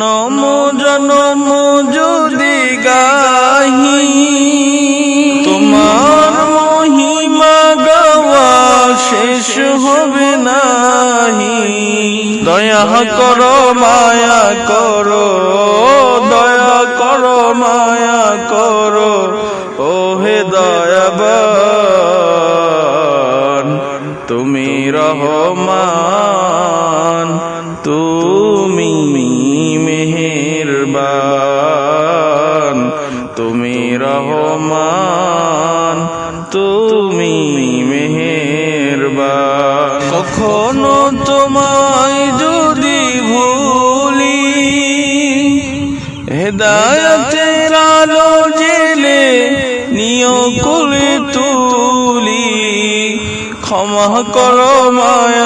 নম জনম যদি গাহি। তোমার মহিমা গাওয়া শেষ হবে নাহি। দয়া করো মায়া করো, দয়া করো মায়া করো ও হে দয়াবান, তুমি রহমান, তুমি তুমি রহমান, তুমি মেহেরবান। কখনো তোমায় যদি ভুলি, হেদায়তের আলো জেলে নিয় কুলে তুলি। ক্ষমা করো মায়া